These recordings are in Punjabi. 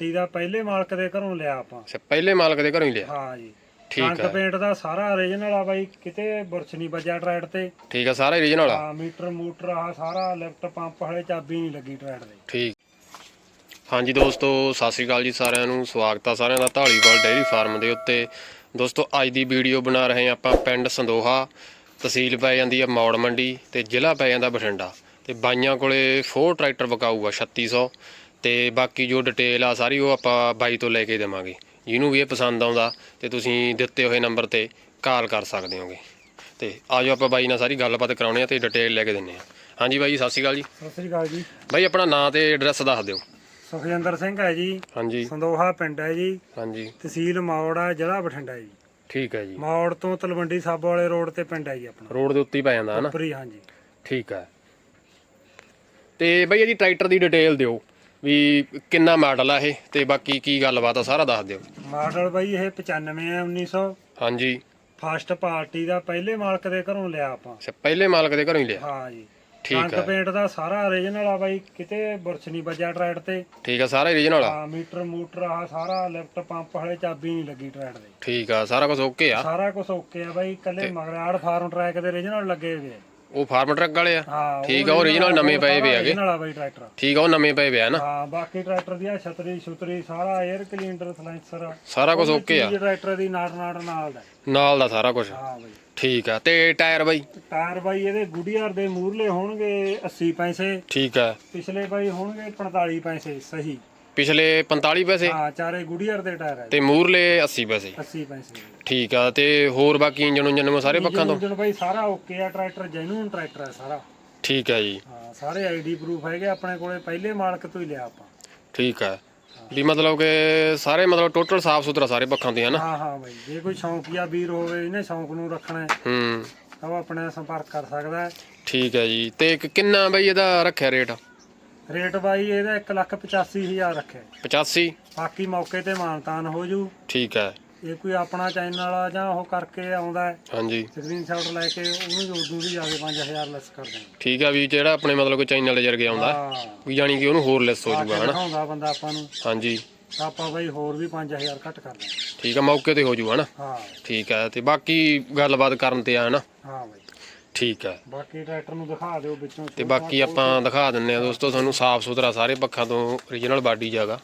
ਪਾਰਟੀ ਦਾ ਪਹਿਲੇ ਮਾਲਕ ਦੇ ਘਰੋਂ ਲਿਆ ਆਪਾਂ। ਅੱਛਾ ਪਹਿਲੇ ਮਾਲਕ ਦੇ ਘਰੋਂ ਹੀ ਲਿਆ? ਹਾਂ ਜੀ। ਠੀਕ ਹੈ ਪੇਂਟ ਦਾ ਸਾਰਾ ਓਰੀਜਨਲ ਆ ਬਾਈ ਕਿਤੇ ਬੁਰਸ਼ ਨਹੀਂ ਵੱਜਿਆ ਟਰੈਡ ਤੇ। ਠੀਕ ਆ ਸਾਰਾ ਰੀਜਨਲ ਆ? ਹਾਂ ਮੀਟਰ ਮੂਟਰ ਆ ਸਾਰਾ ਲਿਫਟ ਪੰਪ ਹਲੇ ਚਾਬੀ ਨਹੀਂ ਲੱਗੀ ਟਰੈਡ ਦੇ। ਠੀਕ। ਹਾਂਜੀ ਦੋਸਤੋ ਸਤਿ ਸ਼੍ਰੀ ਅਕਾਲ ਜੀ ਸਾਰਿਆਂ ਨੂੰ। ਸਵਾਗਤ ਆ ਸਾਰਿਆਂ ਦਾ ਢਾਲੀਵਾਲ ਡੇਅਰੀ ਫਾਰਮ ਦੇ ਉੱਤੇ। ਦੋਸਤੋ ਅੱਜ ਦੀ ਵੀਡੀਓ ਬਣਾ ਰਹੇ ਹਾਂ ਆਪਾਂ ਪਿੰਡ ਸੰਦੋਹਾ ਤਹਿਸੀਲ ਪੈ ਜਾਂਦੀ ਆ ਮੌੜ ਮੰਡੀ ਤੇ ਜ਼ਿਲ੍ਹਾ ਪੈ ਜਾਂਦਾ ਬਠਿੰਡਾ। ਤੇ ਬਾਈਆਂ ਕੋਲੇ ਫੋਰ ਟਰੈਕਟਰ ਵਿਕਾਊ ਆ 3600 ਤੇ ਬਾਕੀ ਜੋ ਡਿਟੇਲ ਆ ਸਾਰੀ ਉਹ ਆਪਾਂ ਬਾਈ ਤੋਂ ਲੈ ਕੇ ਦੇਵਾਂਗੇ। ਜਿਹਨੂੰ ਵੀ ਇਹ ਪਸੰਦ ਆਉਂਦਾ ਤੇ ਤੁਸੀਂ ਦਿੱਤੇ ਹੋਏ ਨੰਬਰ ਤੇ ਕਾਲ ਕਰ ਸਕਦੇ ਹੋਗੇ। ਤੇ ਆਜੋ ਆਪਾਂ ਬਾਈ ਨਾਲ ਸਾਰੀ ਗੱਲਬਾਤ ਕਰਾਉਣੇ ਆ ਤੇ ਡਿਟੇਲ ਲੈ ਕੇ ਦਿੰਨੇ ਆ। ਹਾਂਜੀ ਬਾਈ ਸਤਿ ਸ਼੍ਰੀ ਅਕਾਲ ਜੀ। ਸਤਿ ਸ੍ਰੀ ਅਕਾਲ ਜੀ। ਬਾਈ ਆਪਣਾ ਨਾਂ ਤੇ ਐਡਰੈਸ ਦੱਸ ਦਿਓ। ਸੁਖਜਿੰਦਰ ਸਿੰਘ ਹੈ ਜੀ। ਹਾਂਜੀ। ਸੰਦੋਹਾ ਪਿੰਡ ਹੈ ਜੀ। ਹਾਂਜੀ। ਤਹਿਸੀਲ ਮੌੜ ਆ ਜ਼ਿਲ੍ਹਾ ਬਠਿੰਡਾ ਜੀ। ਠੀਕ ਹੈ ਜੀ। ਮੌੜ ਤੋਂ ਤਲਵੰਡੀ ਸਾਬੋ ਵਾਲੇ ਰੋਡ ਤੇ ਪਿੰਡ ਹੈ ਜੀ ਆਪਣਾ। ਰੋਡ ਦੇ ਉੱਤੇ ਹੀ ਪੈ ਜਾਂਦਾ ਹਨਾ ਉੱਪਰੀ ਹਾਂਜੀ। ਠੀਕ ਹੈ। ਤੇ ਬਈ ਇਹਦੀ ਟਰੈਕਟਰ ਦੀ ਡਿਟੇਲ ਦਿਓ। ਵੀ ਕਿੰਨਾ ਮਾਡਲ ਆ ਇਹ ਤੇ ਬਾਕੀ ਕੀ ਗੱਲਬਾਤ ਆ ਸਾਰਾ ਦੱਸ ਦਿਓ। ਮਾਡਲ ਬਾਈ ਇਹ 95 ਹੈ 1900 ਹਾਂਜੀ। ਫਸਟ ਪਾਰਟੀ ਦਾ ਪਹਿਲੇ ਮਾਲਕ ਦੇ ਘਰੋਂ ਲਿਆ ਆਪਾਂ। ਅੱਛਾ ਪਹਿਲੇ ਮਾਲਕ ਦੇ ਘਰੋਂ ਹੀ ਲਿਆ? ਹਾਂ ਜੀ। ਠੀਕ ਹੈ ਪੇਂਟ ਦਾ ਸਾਰਾ ਓਰੀਜਨਲ ਆ ਬਾਈ ਕਿਤੇ ਬੁਰਸ਼ ਨਹੀਂ ਵੱਜਿਆ ਟਰੈਡ ਤੇ। ਠੀਕ ਆ ਸਾਰਾ ਰੀਜਨਲ ਆ? ਹਾਂ ਮੀਟਰ ਮੂਟਰ ਆ ਸਾਰਾ ਲਿਫਟ ਪੰਪ ਹਲੇ ਚਾਬੀ ਨਹੀਂ ਲੱਗੀ ਟਰੈਡ ਦੇ। ਠੀਕ ਆ ਸਾਰਾ ਕੁਝ ਓਕੇ ਆ? ਸਾਰਾ ਕੁਝ ਓਕੇ ਆ ਬਾਈ ਕੱਲੇ ਮਗਰਾੜ ਫਾਰਮ ਟਰੈਕ ਦੇ ਓਰੀਜਨਲ ਲੱਗੇ ਹੋਏ ਉਹ ਫਾਰਮ ਟਰੱਕ ਵਾਲੇ ਆ। ਹਾਂ ਠੀਕ ਆ, original ਨਵੇਂ ਪਏ ਵੇ ਹੈਗੇ। original ਆ ਬਾਈ ਟਰੈਕਟਰ। ਠੀਕ ਆ ਉਹ ਨਵੇਂ ਪਏ ਪਿਆ ਨਾ। ਹਾਂ ਬਾਕੀ ਟਰੈਕਟਰ ਦੀ ਆ ਛਤਰੀ ਛੁਤਰੀ ਸਾਰਾ 에ਅਰ ਕਲੀਨਰ ਸਲੈਂਸਰ ਸਾਰਾ ਕੁਝ ਓਕੇ ਆ। ਟਰੈਕਟਰ ਦੀ ਨਾੜ ਨਾੜ ਨਾਲ ਦਾ। ਨਾਲ ਦਾ ਸਾਰਾ ਕੁਝ ਹਾਂ ਬਾਈ। ਠੀਕ ਆ ਤੇ ਟਾਇਰ ਬਾਈ? ਟਾਇਰ ਬਾਈ ਇਹਦੇ ਗੁੱਡੀਆਰ ਦੇ ਮੂਰਲੇ ਹੋਣਗੇ 80 ਪੈਸੇ। ਠੀਕ ਆ। ਪਿਛਲੇ ਬਾਈ ਹੋਣਗੇ 45 ਪੈਸੇ ਸਹੀ। ਪਿਛਲੇ 45 ਪੈਸੇ। ਹਾਂ ਚਾਰੇ ਗੁੱਡੀਆਰ ਦੇ ਟਾਇਰ ਹੈ ਤੇ ਮੂਰਲੇ 80 ਪੈਸੇ। 80 ਪੈਸੇ ਠੀਕ ਆ ਤੇ ਹੋਰ ਬਾਕੀ ਇੰਜਨ ਉਂਜਨ ਨੂੰ ਸਾਰੇ ਪੱਖਾਂ ਤੋਂ? ਇੰਜਨ ਬਾਈ ਸਾਰਾ ਓਕੇ ਆ ਟਰੈਕਟਰ ਜੈਨੂਨ ਟਰੈਕਟਰ ਹੈ ਸਾਰਾ। ਠੀਕ ਆ ਜੀ। ਹਾਂ ਸਾਰੇ ਆਈਡੀ ਪ੍ਰੂਫ ਹੈਗੇ ਆਪਣੇ ਕੋਲੇ ਪਹਿਲੇ ਮਾਲਕ ਤੋਂ ਹੀ ਲਿਆ ਆਪਾਂ। ਠੀਕ ਹੈ ਵੀ ਮਤਲਬ ਕਿ ਸਾਰੇ ਮਤਲਬ ਟੋਟਲ ਸਾਫ਼ ਸੁਥਰਾ ਸਾਰੇ ਪੱਖਾਂ ਤੇ ਹੈ ਨਾ? ਹਾਂ ਹਾਂ ਬਾਈ ਜੇ ਕੋਈ ਸ਼ੌਂਕੀਆ ਵੀਰ ਹੋਵੇ ਇਹਨੇ ਸ਼ੌਂਕ ਨੂੰ ਰੱਖਣਾ ਹੈ। ਹੂੰ। ਤਾਂ ਉਹ ਆਪਣੇ ਨਾਲ ਸੰਪਰਕ ਕਰ ਸਕਦਾ ਹੈ। ਠੀਕ ਹੈ ਜੀ ਤੇ ਕਿੰਨਾ ਬਈ ਇਹਦਾ ਰੱਖਿਆ ਰੇਟ? ਰੇਟ ਬਾਈ ਇਹਦਾ 185000 ਰੱਖਿਆ ਹੈ। 85 ਬਾਕੀ ਮੌਕੇ ਤੇ ਮਾਨਤਾਨ ਹੋ ਜੂ। ਠੀਕ ਹੈ। ਜੇ ਕੋਈ ਆਪਣਾ ਚੈਨਲ ਆ ਜਾਂ ਉਹ ਕਰਕੇ ਆਉਂਦਾ ਹੈ ਹਾਂਜੀ। ਸਕਰੀਨਸ਼ਾਟ ਲੈ ਕੇ ਉਹਨੂੰ ਉਦੋਂ ਵੀ ਜਾਵੇ 5000 ਲੈਸ ਕਰ ਦੇਣਾ। ਠੀਕ ਹੈ ਵੀ ਜਿਹੜਾ ਆਪਣੇ ਮਤਲਬ ਕੋਈ ਚੈਨਲ ਦੇ ਜਰਗੇ ਆਉਂਦਾ ਹਾਂ। ਵੀ ਜਾਣੀ ਕਿ ਉਹਨੂੰ ਹੋਰ ਲੈਸ ਹੋ ਆ ਜਾਊਗਾ ਕੇ ਹਨਾ? ਦਿਖਾਉਂਦਾ ਬੰਦਾ ਆਪਾਂ ਨੂੰ। ਹਾਂਜੀ। ਤਾਂ ਆਪਾਂ ਬਾਈ ਹੋਰ ਵੀ 5000 ਘੱਟ ਕਰ ਦੇਣਾ। ਠੀਕ ਹੈ ਮੌਕੇ ਤੇ ਹੋ ਜਾਊਗਾ ਹਨਾ? ਹਾਂ। ਠੀਕ ਹੈ ਤੇ ਬਾਕੀ ਗੱਲਬਾਤ ਕਰਨ ਤੇ ਆ ਹਨਾ? ਹਾਂ ਬਾਈ। ਠੀਕ ਹੈ ਬਾਕੀ ਟਰੈਕਟਰ ਨੂੰ ਦਿਖਾ ਦਿਓ ਵਿੱਚੋਂ ਤੇ ਬਾਕੀ ਆਪਾਂ ਦਿਖਾ ਦਿੰਨੇ ਆ ਦੋਸਤੋ ਤੁਹਾਨੂੰ ਸਾਫ਼ ਸੁਥਰਾ ਸਾਰੇ ਪੱਖਾਂ ਤੋਂ ਓਰੀਜਨਲ ਬਾਡੀ ਜਾਗਾ।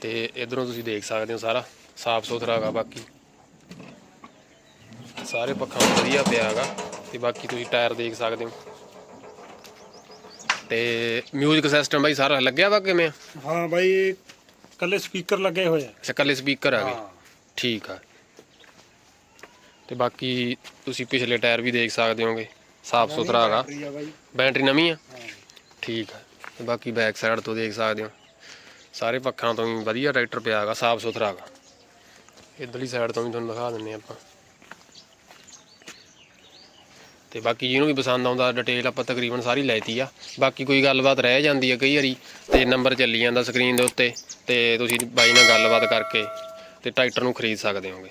ਤੇ ਇਧਰੋਂ ਤੁਸੀਂ ਦੇਖ ਸਕਦੇ ਹੋ ਸਾਰਾ ਸਾਫ਼ ਸੁਥਰਾ ਹੈਗਾ ਬਾਕੀ। ਸਾਰੇ ਪੱਖਾਂ ਵਧੀਆ ਪਿਆ ਹੈਗਾ। ਤੇ ਬਾਕੀ ਤੁਸੀਂ ਟਾਇਰ ਦੇਖ ਸਕਦੇ ਹੋ। ਤੇ ਮਿਊਜ਼ਿਕ ਸਿਸਟਮ ਬਾਈ ਸਾਰਾ ਲੱਗਿਆ ਵਾ ਕਿਵੇਂ ਹਾਂ ਬਾਈ ਕੱਲੇ ਸਪੀਕਰ ਲੱਗੇ ਹੋਏ ਆ। ਅੱਛਾ ਕੱਲੇ ਸਪੀਕਰ ਹੈਗੇ ਹਾਂ। ਠੀਕ ਆ। ਤੇ ਬਾਕੀ ਤੁਸੀਂ ਪਿਛਲੇ ਟਾਇਰ ਵੀ ਦੇਖ ਸਕਦੇ ਹੋਗੇ ਸਾਫ਼ ਸੁਥਰਾ ਹੈਗਾ। ਬੈਟਰੀ ਆ ਨਵੀਂ ਆ? ਠੀਕ ਹੈ ਤੇ ਬਾਕੀ ਬੈਕ ਸਾਈਡ ਤੋਂ ਦੇਖ ਸਕਦੇ ਹੋ। ਸਾਰੇ ਪੱਖਾਂ ਤੋਂ ਵੀ ਵਧੀਆ ਟਰੈਕਟਰ ਪਿਆ ਹੈਗਾ ਸਾਫ਼ ਸੁਥਰਾ ਹੈਗਾ। ਇਧਰਲੀ ਸਾਈਡ ਤੋਂ ਵੀ ਤੁਹਾਨੂੰ ਦਿਖਾ ਦਿੰਨੇ ਆਪਾਂ। ਤੇ ਬਾਕੀ ਜਿਹਨੂੰ ਵੀ ਪਸੰਦ ਆਉਂਦਾ ਡਿਟੇਲ ਆਪਾਂ ਤਕਰੀਬਨ ਸਾਰੀ ਲੈਤੀ ਆ। ਬਾਕੀ ਕੋਈ ਗੱਲਬਾਤ ਰਹਿ ਜਾਂਦੀ ਹੈ ਕਈ ਵਾਰੀ ਤੇ ਨੰਬਰ ਚੱਲੀ ਜਾਂਦਾ ਸਕਰੀਨ ਦੇ ਉੱਤੇ ਤੇ ਤੁਸੀਂ ਬਾਈ ਨਾਲ ਗੱਲਬਾਤ ਕਰਕੇ ਤੇ ਟਰੈਕਟਰ ਨੂੰ ਖਰੀਦ ਸਕਦੇ ਹੋਗੇ।